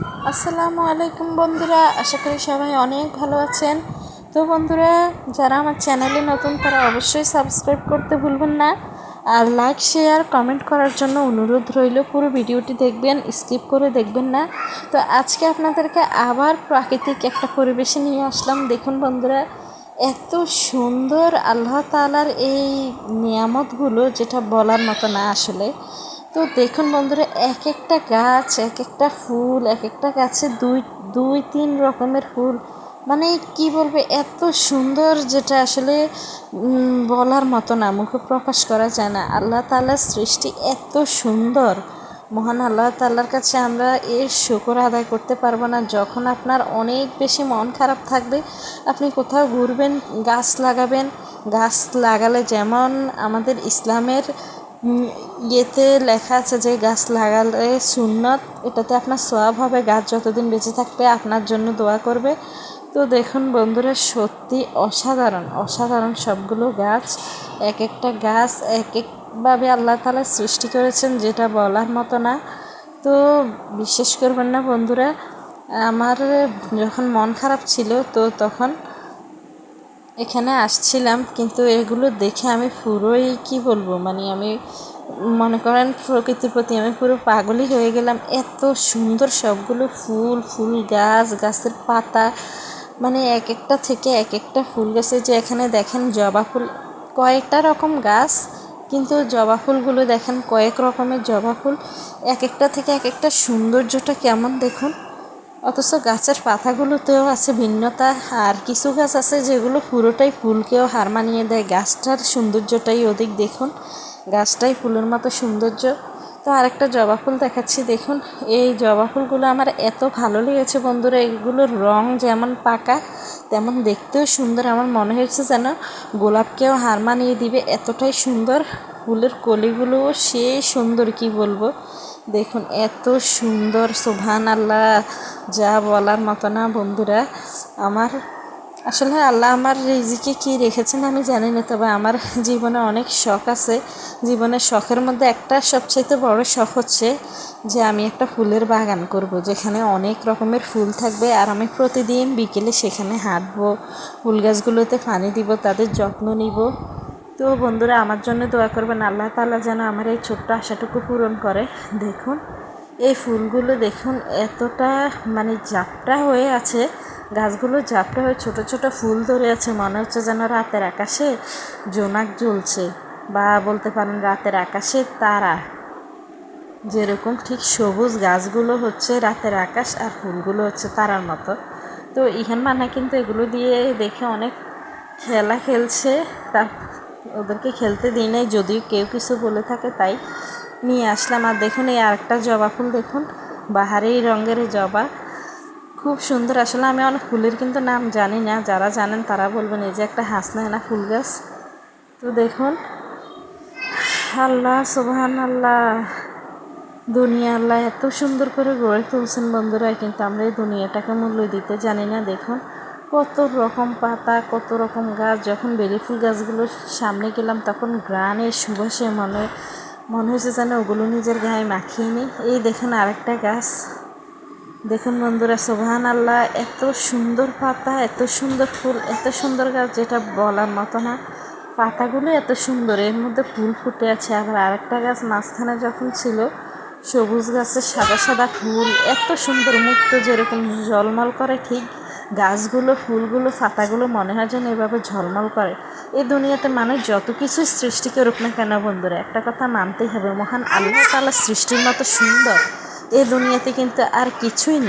আসসালামু আলাইকুম বন্ধুরা, আশা করি সবাই অনেক ভালো আছেন। তো বন্ধুরা, যারা আমার চ্যানেলে নতুন, তারা অবশ্যই সাবস্ক্রাইব করতে ভুলবেন না। আর লাইক শেয়ার কমেন্ট করার জন্য অনুরোধ রইল, পুরো ভিডিওটি দেখবেন স্কিপ করে দেখবেন না। তো আজকে আপনাদেরকে আবার প্রাকৃতিক একটা পরিবেশে নিয়ে আসলাম। দেখুন বন্ধুরা, এত সুন্দর আল্লাহ তালার এই নিয়ামতগুলো, যেটা বলার মতো না আসলে। তো দেখুন বন্ধুরা, এক একটা গাছ, এক একটা ফুল, এক একটা গাছে দুই দুই, তিন রকমের ফুল। মানে কি বলবে, এত সুন্দর যেটা আসলে বলার মতো না, মুখে প্রকাশ করা যায় না। আল্লাহ তালার সৃষ্টি এত সুন্দর। মহান আল্লাহ তাল্লার কাছে আমরা এর শুকর আদায় করতে পারব না। যখন আপনার অনেক বেশি মন খারাপ থাকবে, আপনি কোথাও ঘুরবেন, গাছ লাগাবেন। গাছ লাগালে যেমন আমাদের ইসলামের ইয়েতে লেখা আছে যে গাছ লাগালে সুন্নত, এটাতে আপনার সোয়াব হবে। গাছ যতদিন বেঁচে থাকবে, আপনার জন্য দোয়া করবে। তো দেখুন বন্ধুরা, সত্যি অসাধারণ অসাধারণ সবগুলো গাছ। এক একটা গাছ এক একভাবে আল্লাহ তালা সৃষ্টি করেছেন, যেটা বলার মতো না। তো বিশ্বাস করবেন না বন্ধুরা, আমার যখন মন খারাপ ছিল, তো তখন এখানে আসছিলাম, কিন্তু এগুলো দেখে আমি পুরোই, কি বলব মানে আমি মনে করেন প্রকৃতির প্রতি আমি পুরো পাগলই হয়ে গেলাম। এত সুন্দর সবগুলো ফুল ফুল গাছ, গাছের পাতা মানে এক একটা থেকে এক একটা ফুল গাছে যে এখানে দেখেন জবা ফুল, কয়েকটা রকম গাছ, কিন্তু জবা ফুলগুলো দেখেন কয়েক রকমের জবা ফুল, এক একটা থেকে এক একটা সৌন্দর্যটা কেমন দেখুন। অথচ গাছের পাতাগুলোতেও আছে ভিন্নতা, আর কিছু গাছ আছে যেগুলো পুরোটাই ফুলকেও হার মানিয়ে দেয়। গাছটার সৌন্দর্যটাই অধিক, দেখুন। গাছটাই ফুলের মতো সৌন্দর্য। তো আরেকটা জবা ফুল দেখাচ্ছি, দেখুন। এই জবা ফুলগুলো আমার এত ভালো লেগেছে বন্ধুরা, এগুলোর রং যেমন পাকা, তেমন দেখতেও সুন্দর। আমার মনে হয়েছে যেন গোলাপকেও হার মানিয়ে দিবে, এতটাই সুন্দর। ফুলের কলিগুলোও সে সুন্দর, কি বলব? দেখুন, এত সুন্দর, সোভান আল্লাহ। যা বলার মতো না, বন্ধুরা। আমার, আসলে আল্লাহ আমার রিজিকে কি রেখেছেন আমি জানি না, তবে আমার জীবনে অনেক শখ আছে। জীবনের শখের মধ্যে একটা সবচাইতে বড় শখ হচ্ছে যে আমি একটা ফুলের বাগান করব, যেখানে অনেক রকমের ফুল থাকবে আর আমি প্রতিদিন বিকেলে সেখানে হাঁটবো, ফুল গাছগুলোতে পানি দিব, তাদের যত্ন নিব। তো বন্ধুরা, আমার জন্য দোয়া করবেন, আল্লাহ তালা যেন আমার এই ছোট্ট আশাটুকু পূরণ করে। দেখুন এই ফুলগুলো দেখুন, এতটা মানে জাপটা হয়ে আছে, গাছগুলো জাপটা হয়ে ছোট ছোট ফুল ধরে আছে, মনে হচ্ছে যেন রাতের আকাশে জোনাক জ্বলছে বা বলতে পারেন রাতের আকাশে তারা। যেরকম ঠিক সবুজ গাছগুলো হচ্ছে রাতের আকাশ আর ফুলগুলো হচ্ছে তারার মতো। তো ইহান মানা কিন্তু এগুলো দিয়ে দেখে অনেক খেলা খেলছে তার ওদেরকে খেলতে দিই নাই, যদিও কেউ কিছু বলে থাকে তাই। নিয়ে আসলাম। আর দেখুন, এই আরেকটা জবা ফুল দেখুন, বাহারি রঙের জবা। খুব সুন্দর। আসলে আমি অনেক ফুলের কিন্তু নাম জানি না। যারা জানেন তারা বলবেন, এই যে একটা হাসনা, না, ফুল গাছ। তো দেখুন, আল্লাহ সুবহান আল্লাহ দুনিয়া আল্লাহ এত সুন্দর করে গড়ে তুলছেন বন্ধুরা। কিন্তু আমরা এই দুনিয়াটাকে মূল্য দিতে জানি না। দেখুন, কত রকম পাতা, কত রকম গাছ। যখন বেলি ফুল গাছগুলোর সামনে গেলাম, তখন গ্রানের সুবাসে মনে মনে হয়েছে যেন ওগুলো নিজের গায়ে মাখিয়ে নিই এই দেখুন আরেকটা গাছ। দেখুন বন্ধুরা সোভান আল্লাহ এত সুন্দর পাতা, এত সুন্দর ফুল, এত সুন্দর গাছ যেটা বলার মতো না। পাতাগুলো এত সুন্দর, এর মধ্যে ফুল ফুটে আছে। আবার আরেকটা গাছ মাঝখানে যখন ছিল, সবুজ গাছের সাদা সাদা ফুল, এত সুন্দর মুক্ত যেরকম জলমল করে ঠিক গাছগুলো, ফুলগুলো, পাতাগুলো মনে হয় যেন এভাবে ঝলমল করে। এই দুনিয়াতে মানুষ যত কিছুই সৃষ্টি করুক না কেন বন্ধুরা, একটা কথা মানতেই হবে। মহান আল্লাহ তালা সৃষ্টির মতো সুন্দর। এই দুনিয়াতে কিন্তু আর কিছুই নেই।